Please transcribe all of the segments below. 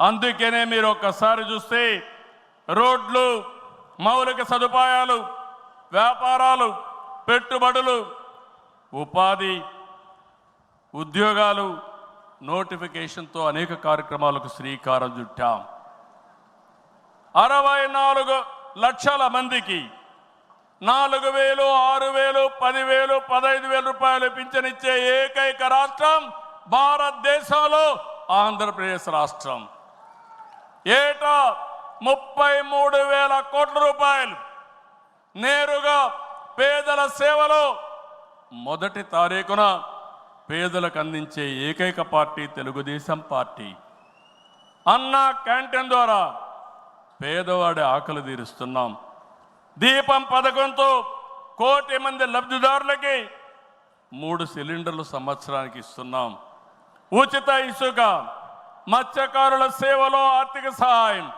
అందుకనే మీరు ఒక్కసారి చూస్తే రోడ్లు మౌలిక సదుపాయాలు వ్యాపారాలు పెట్టుబడులు ఉపాధి ఉద్యోగాలు నోటిఫికేషన్తో అనేక కార్యక్రమాలకు శ్రీకారం చుట్టాం. అరవై నాలుగు లక్షల మందికి నాలుగు వేలు ఆరు వేలు పదివేలు పదహైదు వేల రూపాయలు పింఛనిచ్చే ఏకైక రాష్ట్రం భారతదేశంలో ఆంధ్రప్రదేశ్ రాష్ట్రం. ఏటా ముప్పై మూడు వేల కోట్ల రూపాయలు. నేరుగా పేదల సేవలో మొదటి తారీఖున పేదలకు అందించే ఏకైక party Telugudesam party. Anna canteen ద్వారా పేదవాడి ఆకలి తీరుస్తున్నాం. దీపం పథకంతో కోటి మంది లబ్ధిదారులకి మూడు సిలిండర్లు సంవత్సరానికి ఇస్తున్నాం. ఉచిత ఇసుక మత్స్యకారుల సేవలో ఆర్థిక సహాయం.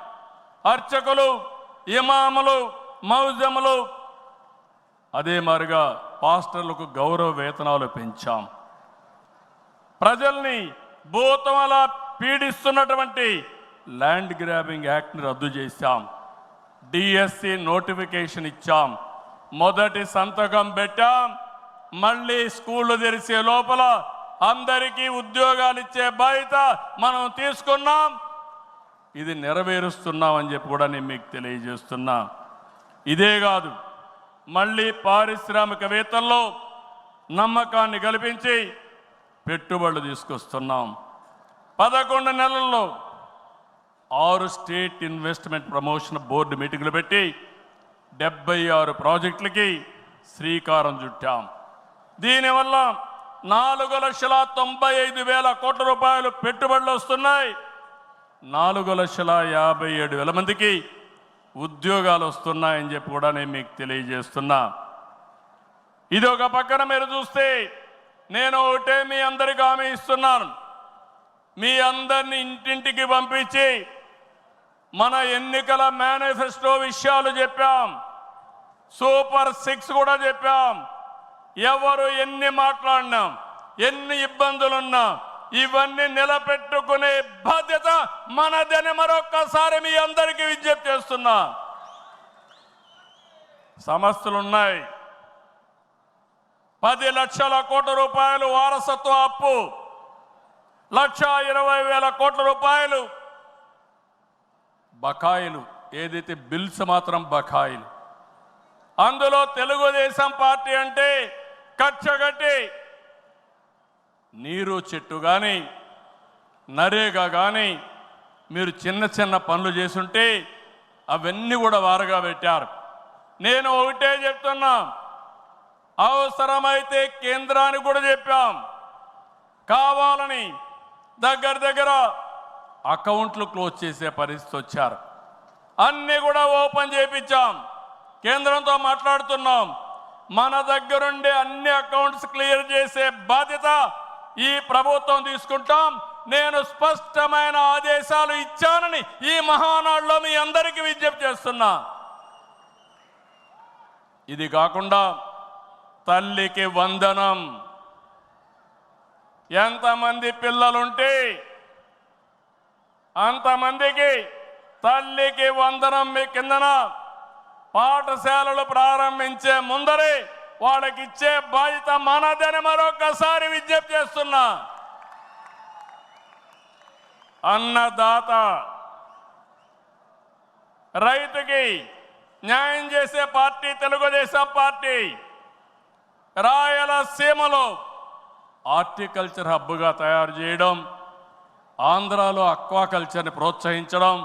అర్చకులు ఇమాములు మౌజములు అదే మారిగా పాస్టర్లకు గౌరవ వేతనాలు పెంచాం. ప్రజల్ని భూతమల పీడిస్తున్నటువంటి ల్యాండ్ గ్రాబింగ్ యాక్ట్ని రద్దు చేశాం. డిఎస్సి నోటిఫికేషన్ ఇచ్చాం. మొదటి సంతకం పెట్టాం. మళ్ళీ స్కూళ్ళు తెరిసే లోపల అందరికీ ఉద్యోగాలు ఇచ్చే బాధ్యత మనం తీసుకున్నాం. ఇది నెరవేరుస్తున్నాం అని చెప్పి కూడా నేను మీకు తెలియజేస్తున్నా. ఇదే కాదు మళ్ళీ పారిశ్రామికవేత్తల్లో నమ్మకాన్ని కల్పించి పెట్టుబడులు తీసుకొస్తున్నాం. పదకొండు నెలల్లో ఆరు స్టేట్ ఇన్వెస్ట్మెంట్ ప్రమోషన్ బోర్డు మీటింగులు పెట్టి డెబ్బై ఆరు ప్రాజెక్టులకి శ్రీకారం చుట్టాం. దీనివల్ల నాలుగు లక్షల తొంభై ఐదు వేల కోట్ల రూపాయలు పెట్టుబడులు వస్తున్నాయి. నాలుగు లక్షల యాభై ఏడు వేల మందికి ఉద్యోగాలు వస్తున్నాయని చెప్పి కూడా నేను మీకు తెలియజేస్తున్నా. ఇది ఒక పక్కన మీరు చూస్తే నేను ఒకటే మీ అందరికి హామీ ఇస్తున్నాను. మీ అందరిని ఇంటింటికి పంపించి మన ఎన్నికల మేనిఫెస్టో విషయాలు చెప్పాం. సూపర్ సిక్స్ కూడా చెప్పాం. ఎవరు ఎన్ని మాట్లాడినాం ఎన్ని ఇబ్బందులున్నా ఇవన్నీ నిలబెట్టుకునే బాధ్యత మనదని మరొక్కసారి మీ అందరికీ విజ్ఞప్తి చేస్తున్నా. సమస్యలున్నాయి. పది లక్షల కోట్ల రూపాయలు వారసత్వ అప్పు లక్ష ఇరవై వేల కోట్ల రూపాయలు బకాయిలు. ఏదైతే బిల్స్ మాత్రం బకాయిలు. అందులో తెలుగుదేశం పార్టీ అంటే కచ్చగట్టి నీరు చెట్టు కానీ నరేగా కానీ మీరు చిన్న చిన్న పనులు చేసుంటే అవన్నీ కూడా వారుగా పెట్టారు. నేను ఒకటే చెప్తున్నా అవసరమైతే కేంద్రానికి కూడా చెప్పాం. కావాలని దగ్గర దగ్గర అకౌంట్లు క్లోజ్ చేసే పరిస్థితి వచ్చారు. అన్నీ కూడా ఓపెన్ చేయించాం కేంద్రంతో మాట్లాడుతున్నాం. మన దగ్గరుండే అన్ని అకౌంట్స్ క్లియర్ చేసే బాధ్యత ఈ ప్రభుత్వం తీసుకుంటాం. నేను స్పష్టమైన ఆదేశాలు ఇచ్చానని ఈ మహానాడులో మీ అందరికీ విజ్ఞప్తి చేస్తున్నా. ఇది కాకుండా తల్లికి వందనం. ఎంతమంది పిల్లలుంటే అంతమందికి తల్లికి వందనం మీ కిందన. పాఠశాలలు ప్రారంభించే ముందరే వాళ్ళకి ఇచ్చే బాధ్యత మనదని మరొకసారి విజ్ఞప్తి చేస్తున్నా. అన్నదాత రైతుకి న్యాయం చేసే పార్టీ తెలుగుదేశం పార్టీ రాయలసీమలో హార్టికల్చర్ హబ్గా తయారు చేయడం ఆంధ్రాలో అక్వాకల్చర్ని ప్రోత్సహించడం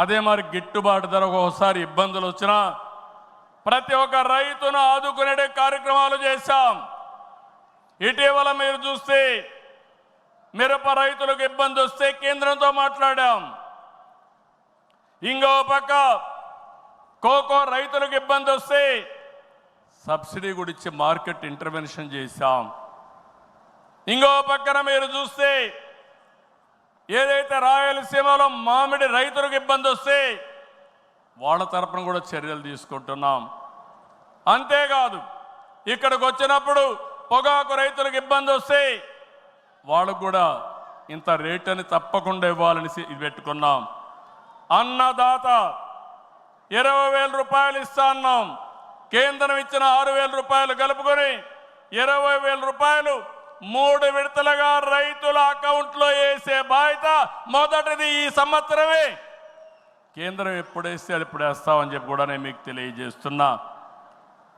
అదే మరి గిట్టుబాటు ధర ఒకసారి ఇబ్బందులు వచ్చినా ప్రతి ఒక్క రైతును ఆదుకునే కార్యక్రమాలు చేశాం. ఇటీవల మీరు చూస్తే మిరప రైతులకు ఇబ్బంది వస్తే కేంద్రంతో మాట్లాడాం. ఇంకో పక్క కోకో రైతులకు ఇబ్బంది వస్తే సబ్సిడీ కూడా ఇచ్చి మార్కెట్ ఇంటర్వెన్షన్ చేశాం. ఇంకో పక్కన మీరు చూస్తే ఏదైతే రాయలసీమలో మామిడి రైతులకు ఇబ్బంది వస్తే వాళ్ళ తరపున కూడా చర్యలు తీసుకుంటున్నాం. అంతేకాదు ఇక్కడికి వచ్చినప్పుడు పొగాకు రైతులకు ఇబ్బంది వస్తే వాళ్ళకు కూడా ఇంత రేట్ అని తప్పకుండా ఇవ్వాలని ఇది పెట్టుకున్నాం. అన్నదాత ఇరవై వేల రూపాయలు ఇస్తా అన్నాం. కేంద్రం ఇచ్చిన ఆరు వేల రూపాయలు కలుపుకొని ఇరవై వేల రూపాయలు మూడు విడతలుగా రైతుల అకౌంట్లో వేసే బాధ్యత మొదటిది ఈ సంవత్సరమే. కేంద్రం ఎప్పుడేస్తే అది ఇప్పుడు వేస్తామని చెప్పి కూడా నేను మీకు తెలియజేస్తున్నా.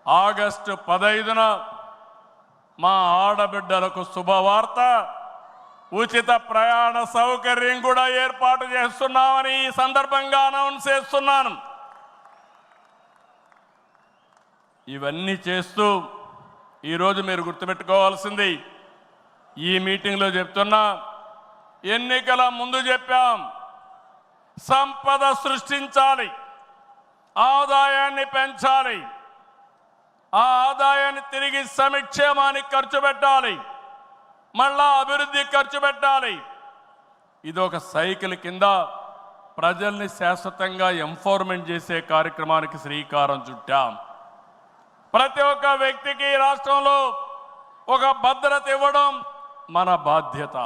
ఆగస్టు పదైదున మా ఆడబిడ్డలకు శుభవార్త ఉచిత ప్రయాణ సౌకర్యం కూడా ఏర్పాటు చేస్తున్నామని ఈ సందర్భంగా అనౌన్స్ చేస్తున్నాను. ఇవన్నీ చేస్తూ ఈరోజు మీరు గుర్తుపెట్టుకోవాల్సింది ఈ మీటింగ్లో చెప్తున్నా ఎన్నికల ముందు చెప్పాం సంపద సృష్టించాలి ఆదాయాన్ని పెంచాలి ఆ ఆదాయాన్ని తిరిగి సంక్షేమానికి ఖర్చు పెట్టాలి మళ్ళా అభివృద్ధి ఖర్చు పెట్టాలి. ఇది ఒక సైకిల్ కింద ప్రజల్ని శాశ్వతంగా ఎంఫోర్మెంట్ చేసే కార్యక్రమానికి శ్రీకారం చుట్టాం. ప్రతి ఒక్క వ్యక్తికి రాష్ట్రంలో ఒక భద్రత ఇవ్వడం మన బాధ్యత.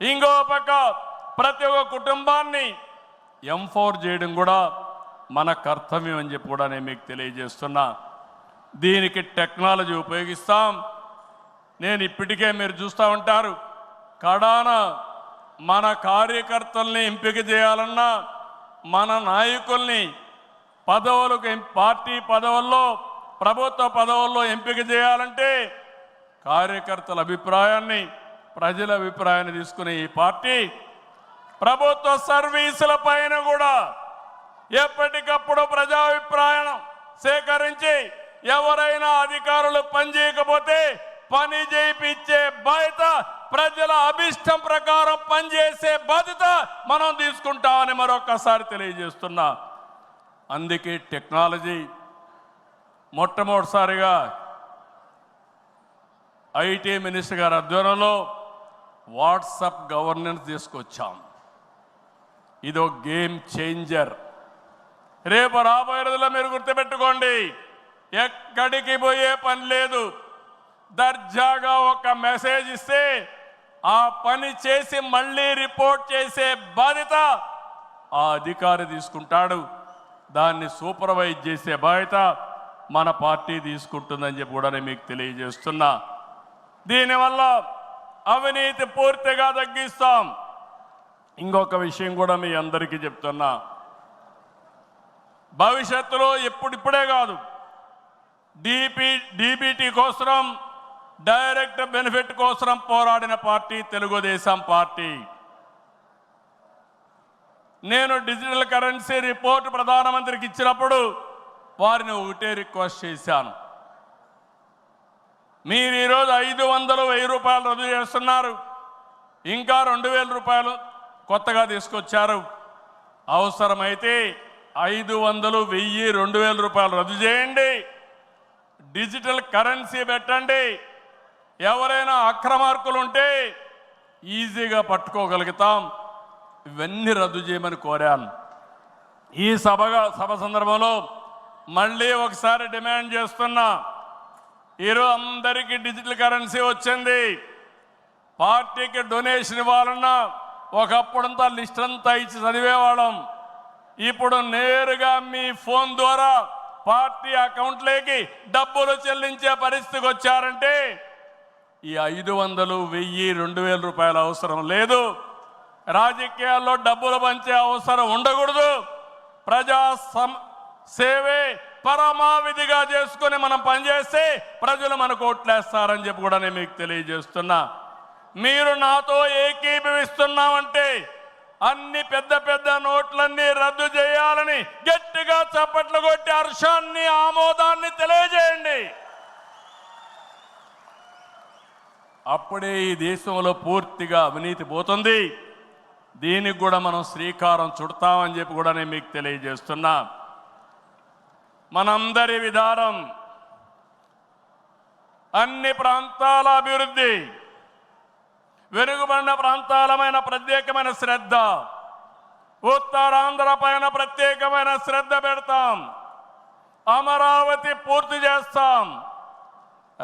ఇంకో పక్క ప్రతి ఒక్క కుటుంబాన్ని ఎంఫోర్ చేయడం కూడా మన కర్తవ్యం అని చెప్పి కూడా నేను మీకు తెలియజేస్తున్నా. దీనికి టెక్నాలజీ ఉపయోగిస్తాం. నేను ఇప్పటికే మీరు చూస్తూ ఉంటారు. కడాన మన కార్యకర్తల్ని ఎంపిక చేయాలన్నా మన నాయకుల్ని పదవులకు పార్టీ పదవుల్లో ప్రభుత్వ పదవుల్లో ఎంపిక చేయాలంటే కార్యకర్తల అభిప్రాయాన్ని ప్రజల అభిప్రాయాన్ని తీసుకునే ఈ పార్టీ ప్రభుత్వ సర్వీసుల పైన కూడా ఎప్పటికప్పుడు ప్రజాభిప్రాయం సేకరించి ఎవరైనా అధికారులు పనిచేయకపోతే పని చేయించే బాధ్యత ప్రజల అభిష్టం ప్రకారం పనిచేసే బాధ్యత మనం తీసుకుంటామని మరొకసారి తెలియజేస్తున్నా. అందుకే టెక్నాలజీ మొట్టమొదటిసారిగా ఐటీ మినిస్టర్ గారి ఆధ్వర్యంలో వాట్సాప్ గవర్నెన్స్ తీసుకొచ్చాం. ఇది ఒక గేమ్ చేంజర్. రేపు రాబోయే రోజుల్లో మీరు గుర్తుపెట్టుకోండి ఎక్కడికి పోయే పని లేదు. దర్జాగా ఒక మెసేజ్ ఇస్తే ఆ పని చేసి మళ్ళీ రిపోర్ట్ చేసే బాధ్యత ఆ అధికారి తీసుకుంటాడు. దాన్ని సూపర్వైజ్ చేసే బాధ్యత మన పార్టీ తీసుకుంటుందని చెప్పి కూడా నేను మీకు తెలియజేస్తున్నా. దీనివల్ల అవినీతి పూర్తిగా తగ్గిస్తాం. ఇంకొక విషయం కూడా మీ అందరికీ చెప్తున్నా. భవిష్యత్తులో ఎప్పుడిప్పుడే కాదు. డిపి డిబిటీ కోసం డైరెక్ట్ బెనిఫిట్ కోసం పోరాడిన పార్టీ తెలుగుదేశం పార్టీ. నేను డిజిటల్ కరెన్సీ రిపోర్ట్ ప్రధానమంత్రికి ఇచ్చినప్పుడు వారిని ఒకటే రిక్వెస్ట్ చేశాను. మీరు ఈరోజు ఐదు వందలు వెయ్యి రూపాయలు రద్దు చేస్తున్నారు. ఇంకా రెండు వేల రూపాయలు కొత్తగా తీసుకొచ్చారు. అవసరమైతే ఐదు వందలు వెయ్యి రెండు వేల రూపాయలు రద్దు చేయండి. డిజిటల్ కరెన్సీ పెట్టండి. ఎవరైనా అక్రమార్కులు ఉంటే ఈజీగా పట్టుకోగలుగుతాం. ఇవన్నీ రద్దు చేయమని కోరాను ఈ సభగా సభ సందర్భంలో మళ్ళీ ఒకసారి డిమాండ్ చేస్తున్నా. ఈరోజు అందరికీ డిజిటల్ కరెన్సీ వచ్చింది. పార్టీకి డొనేషన్ ఇవ్వాలన్నా ఒకప్పుడంతా లిస్ట్ అంతా ఇచ్చి చదివేవాళ్ళం. ఇప్పుడు నేరుగా మీ ఫోన్ ద్వారా పార్టీ అకౌంట్లోకి డబ్బులు చెల్లించే పరిస్థితికి వచ్చారంటే ఈ ఐదు వందలు వెయ్యి రెండు వేల రూపాయల అవసరం లేదు. రాజకీయాల్లో డబ్బులు పంచే అవసరం ఉండకూడదు. ప్రజా సం సేవే పరమావిధిగా చేసుకుని మనం పనిచేస్తే ప్రజలు మనకు ఓట్లేస్తారని చెప్పి కూడా నేను మీకు తెలియజేస్తున్నా. మీరు నాతో ఏకీభవిస్తున్నామంటే అన్ని పెద్ద పెద్ద నోట్లన్నీ రద్దు చేయాలని గట్టిగా చప్పట్లు కొట్టి హర్షాన్ని ఆమోదాన్ని తెలియజేయండి. అప్పుడే ఈ దేశంలో పూర్తిగా అవినీతి పోతుంది. దీనికి కూడా మనం శ్రీకారం చుడతామని చెప్పి కూడా నేను మీకు తెలియజేస్తున్నా. మనందరి విధానం. అన్ని ప్రాంతాల అభివృద్ధి వెనుకబడిన ప్రాంతాలమైన ప్రత్యేకమైన శ్రద్ధ ఉత్తరాంధ్ర పైన ప్రత్యేకమైన శ్రద్ధ పెడతాం అమరావతి పూర్తి చేస్తాం.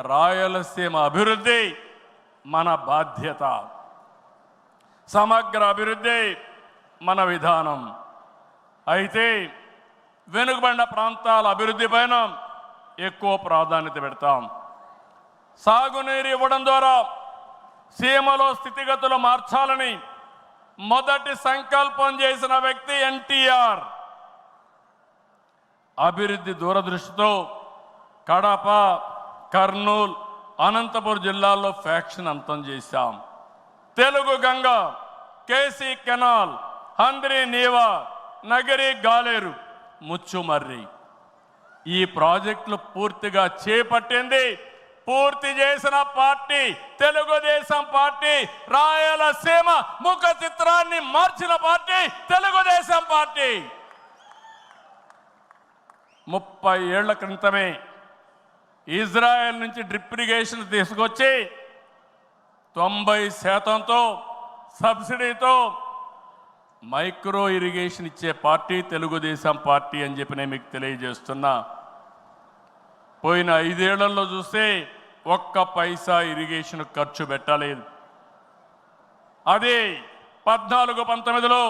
రాయలసీమ అభివృద్ధి మన బాధ్యత సమగ్ర అభివృద్ధి మన విధానం. అయితే వెనుకబడిన ప్రాంతాల అభివృద్ధి పైన ఎక్కువ ప్రాధాన్యత పెడతాం. సాగునీరు ఇవ్వడం ద్వారా సీమలో స్థితిగతులు మార్చాలని మొదటి సంకల్పం చేసిన వ్యక్తి ఎన్టీఆర్. అభివృద్ధి దూరదృష్టితో కడప కర్నూలు అనంతపురం జిల్లాల్లో ఫ్యాక్షన్ అంతం చేశాం. Telugu Ganga KC canal Handri Neeva Nagari Galeru. Muchumarri. ఈ ప్రాజెక్టులు పూర్తిగా చేపట్టింది పూర్తి చేసిన పార్టీ తెలుగుదేశం పార్టీ రాయలసీమ ముఖ చిత్రాన్ని మార్చిన పార్టీ తెలుగుదేశం పార్టీ. ముప్పై ఏళ్ళ క్రితమే ఇజ్రాయెల్ నుంచి డ్రిప్ ఇరిగేషన్ తీసుకొచ్చి తొంభై శాతంతో సబ్సిడీతో మైక్రో ఇరిగేషన్ ఇచ్చే పార్టీ తెలుగుదేశం పార్టీ అని చెప్పి నేను మీకు తెలియజేస్తున్నా. పోయిన ఐదేళ్ళలో చూస్తే ఒక్క పైసా ఇరిగేషన్ ఖర్చు పెట్టలేదు. అదే పద్నాలుగు పంతొమ్మిదిలో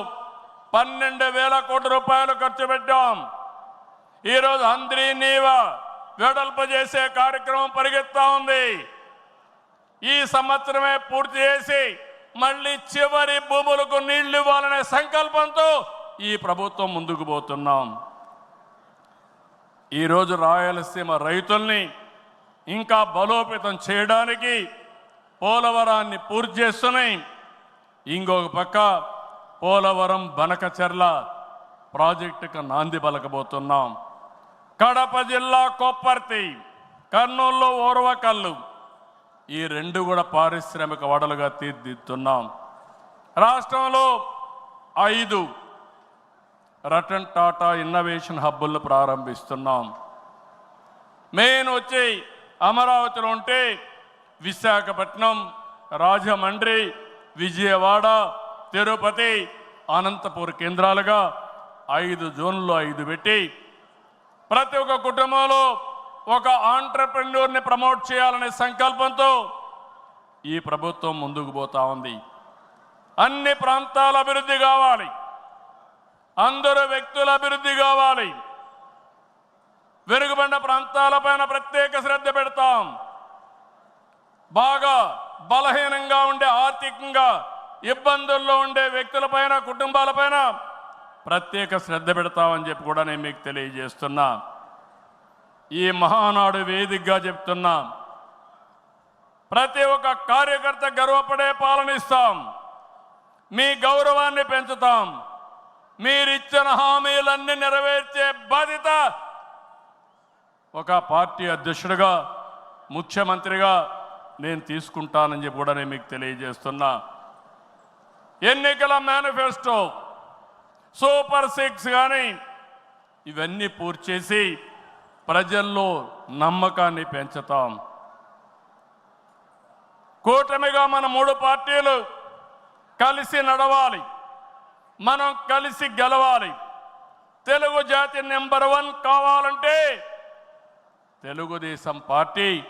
పన్నెండు వేల కోట్ల రూపాయలు ఖర్చు పెట్టాం. ఈరోజు అంద్రి నీవ వెడల్పు చేసే కార్యక్రమం పరిగెత్తా ఉంది. ఈ సంవత్సరమే పూర్తి చేసి మళ్ళీ చివరి భూములకు నీళ్ళు ఇవ్వాలనే సంకల్పంతో ఈ ప్రభుత్వం ముందుకు పోతున్నాం. ఈరోజు రాయలసీమ రైతుల్ని ఇంకా బలోపేతం చేయడానికి పోలవరాన్ని పూర్తి చేస్తున్నాయి. ఇంకొక పక్క పోలవరం బనకచెర్ల ప్రాజెక్టుకు నాంది పలకబోతున్నాం. కడప జిల్లా కొప్పర్తి కర్నూలులో ఓర్వకల్లు ఈ రెండు కూడా పారిశ్రామిక వడలుగా తీర్చిదిద్దుతున్నాం. రాష్ట్రంలో ఐదు రతన్ టాటా ఇన్నోవేషన్ హబ్బులను ప్రారంభిస్తున్నాం. మెయిన్ వచ్చి అమరావతిలో ఉంటే విశాఖపట్నం రాజమండ్రి విజయవాడ తిరుపతి అనంతపూర్ కేంద్రాలుగా ఐదు జోన్లు ఐదు పెట్టి ప్రతి ఒక్క కుటుంబంలో ఒక ఆంటర్ప్రెన్యూర్ని ప్రమోట్ చేయాలనే సంకల్పంతో ఈ ప్రభుత్వం ముందుకు పోతా ఉంది. అన్ని ప్రాంతాల అభివృద్ధి కావాలి. అందరు వ్యక్తుల అభివృద్ధి కావాలి. వెనుకబడిన ప్రాంతాలపైన ప్రత్యేక శ్రద్ధ పెడతాం. బాగా బలహీనంగా ఉండే ఆర్థికంగా ఇబ్బందుల్లో ఉండే వ్యక్తులపైన కుటుంబాలపైన ప్రత్యేక శ్రద్ధ పెడతామని చెప్పి కూడా నేను మీకు తెలియజేస్తున్నా. ఈ మహానాడు వేదికగా చెప్తున్నాం. ప్రతి ఒక్క కార్యకర్త గర్వపడే పాలనిస్తాం. మీ గౌరవాన్ని పెంచుతాం. మీరిచ్చిన హామీలన్నీ నెరవేర్చే బాధ్యత ఒక పార్టీ అధ్యక్షుడిగా ముఖ్యమంత్రిగా నేను తీసుకుంటానని చెప్పి కూడా నేను మీకు తెలియజేస్తున్నా. ఎన్నికల మేనిఫెస్టో సూపర్ సిక్స్ కానీ ఇవన్నీ పూర్తి చేసి ప్రజల్లో నమ్మకాన్ని పెంచుతాం. కూటమిగా మన మూడు పార్టీలు కలిసి నడవాలి. మనం కలిసి గెలవాలి. తెలుగు జాతి నెంబర్ వన్ కావాలంటే తెలుగుదేశం పార్టీ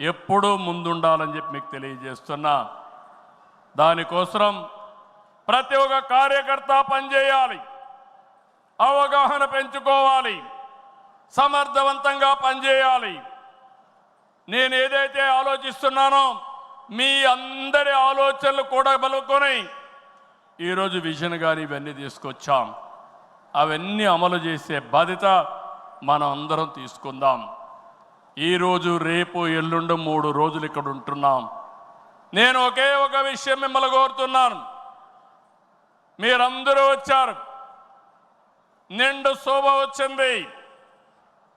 ఎప్పుడూ ముందుండాలని చెప్పి మీకు తెలియజేస్తున్నా. దానికోసం ప్రతి ఒక్క కార్యకర్త పనిచేయాలి. అవగాహన పెంచుకోవాలి. సమర్థవంతంగా పనిచేయాలి. నేను ఏదైతే ఆలోచిస్తున్నానో మీ అందరి ఆలోచనలు కూడా బలుకొని ఈరోజు విజన్ కానీ ఇవన్నీ తీసుకొచ్చాం. అవన్నీ అమలు చేసే బాధ్యత మనం అందరం తీసుకుందాం. ఈరోజు రేపు ఎల్లుండి మూడు రోజులు ఇక్కడ ఉంటున్నాం. నేను ఒకే ఒక విషయం మిమ్మల్ని కోరుతున్నాను. మీరందరూ వచ్చారు. నిండు శోభ వచ్చింది.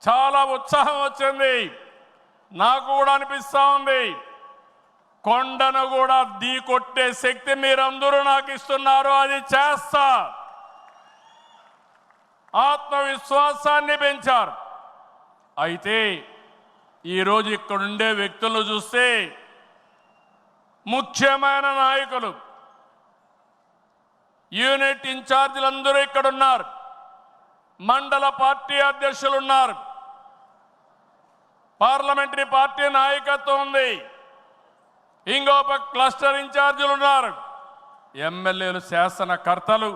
చాలా ఉత్సాహం వచ్చింది. నాకు కూడా అనిపిస్తా ఉంది. కొండను కూడా దీ కొట్టే శక్తి మీరందరూ నాకు ఇస్తున్నారు. అది చేస్తా. ఆత్మవిశ్వాసాన్ని పెంచారు. అయితే ఈరోజు ఇక్కడుండే వ్యక్తులను చూస్తే ముఖ్యమైన నాయకులు యూనిట్ ఇన్ఛార్జీలందరూ ఇక్కడ ఉన్నారు మండల పార్టీ అధ్యక్షులు ఉన్నారు పార్లమెంటరీ పార్టీ నాయకత్వం ఉంది. ఇంకో క్లస్టర్ ఇన్ఛార్జీలు ఉన్నారు. ఎమ్మెల్యేలు శాసనకర్తలు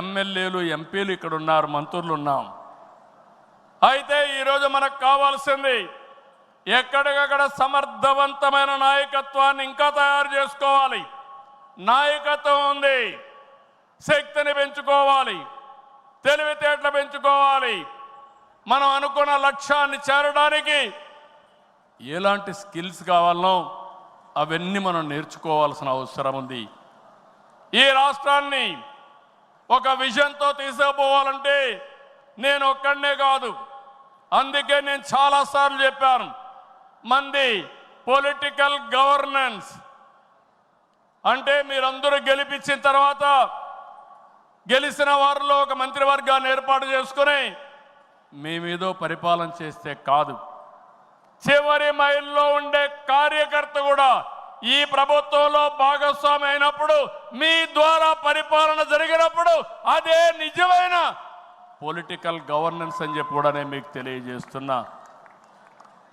ఎమ్మెల్యేలు ఎంపీలు ఇక్కడ ఉన్నారు మంత్రులు ఉన్నాం. అయితే ఈరోజు మనకు కావాల్సింది ఎక్కడికక్కడ సమర్థవంతమైన నాయకత్వాన్ని ఇంకా తయారు చేసుకోవాలి. నాయకత్వం ఉంది. శక్తిని పెంచుకోవాలి. తెలివితేటలు పెంచుకోవాలి. మనం అనుకున్న లక్ష్యాన్ని చేరడానికి ఎలాంటి స్కిల్స్ కావాలనో అవన్నీ మనం నేర్చుకోవాల్సిన అవసరం ఉంది. ఈ రాష్ట్రాన్ని ఒక విజన్తో తీసుకుపోవాలంటే నేను ఒక్కడనే కాదు. అందుకే నేను చాలాసార్లు చెప్పాను మంది పొలిటికల్ గవర్నెన్స్ అంటే మీరందరూ గెలిపించిన తర్వాత గెలిచిన వారిలో ఒక మంత్రివర్గాన్ని ఏర్పాటు చేసుకుని మేమేదో పరిపాలన చేస్తే కాదు. చివరి మైల్లో ఉండే కార్యకర్త కూడా ఈ ప్రభుత్వంలో భాగస్వామి అయినప్పుడు మీ ద్వారా పరిపాలన జరిగినప్పుడు అదే నిజమైన పొలిటికల్ గవర్నెన్స్ అని చెప్పి కూడా నేను మీకు తెలియజేస్తున్నా.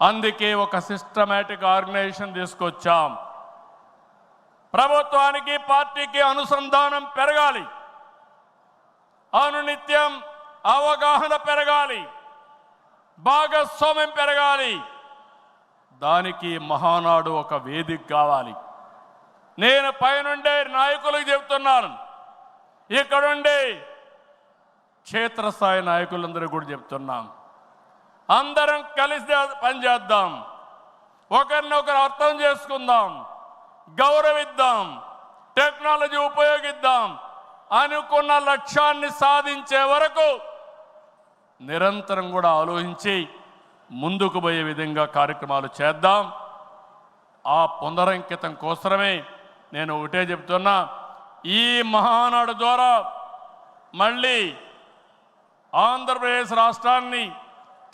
అందుకే ఒక సిస్టమేటిక్ ఆర్గనైజేషన్ తీసుకొచ్చాం. ప్రభుత్వానికి పార్టీకి అనుసంధానం పెరగాలి. అనునిత్యం అవగాహన పెరగాలి. భాగస్వామ్యం పెరగాలి. దానికి మహానాడు ఒక వేదిక కావాలి. నేను పైనుండే నాయకులకు చెప్తున్నాను ఇక్కడుండే క్షేత్రస్థాయి నాయకులందరూ కూడా చెప్తున్నాం అందరం కలిసి పనిచేద్దాం ఒకరినొకరు అర్థం చేసుకుందాం. గౌరవిద్దాం. టెక్నాలజీ ఉపయోగిద్దాం. అనుకున్న లక్ష్యాన్ని సాధించే వరకు నిరంతరం కూడా ఆలోచించి ముందుకు పోయే విధంగా కార్యక్రమాలు చేద్దాం. ఆ పునరంకితం కోసమే నేను ఒకటే చెప్తున్నా. ఈ మహానాడు ద్వారా మళ్ళీ ఆంధ్రప్రదేశ్ రాష్ట్రాన్ని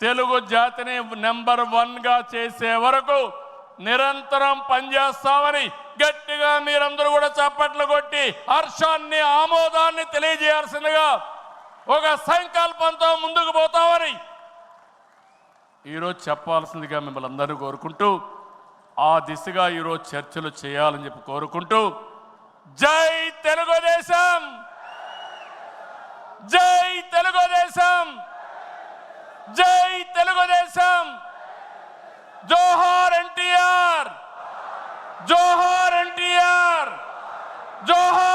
తెలుగు జాతిని నెంబర్ వన్గా చేసే వరకు నిరంతరం పనిచేస్తామని గట్టిగా మీరందరూ కూడా చప్పట్లు కొట్టి హర్షాన్ని ఆమోదాన్ని తెలియజేయాల్సిందిగా ఒక సంకల్పంతో ముందుకు పోతామని ఈరోజు చెప్పాల్సిందిగా మిమ్మల్ని అందరూ కోరుకుంటూ ఆ దిశగా ఈరోజు చర్చలు చేయాలని చెప్పి కోరుకుంటూ జై తెలుగుదేశం! జై తెలుగుదేశం! జై తెలుగుదేశం! జోహార్ ఎన్టీఆర్! జోహార్ ఎన్టీఆర్! జోహార్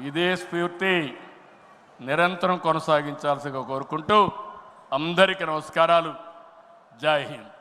ఇదే స్ఫూర్తి నిరంతరం కొనసాగించాల్సిగా కోరుకుంటూ అందరికీ నమస్కారాలు. జై హింద్.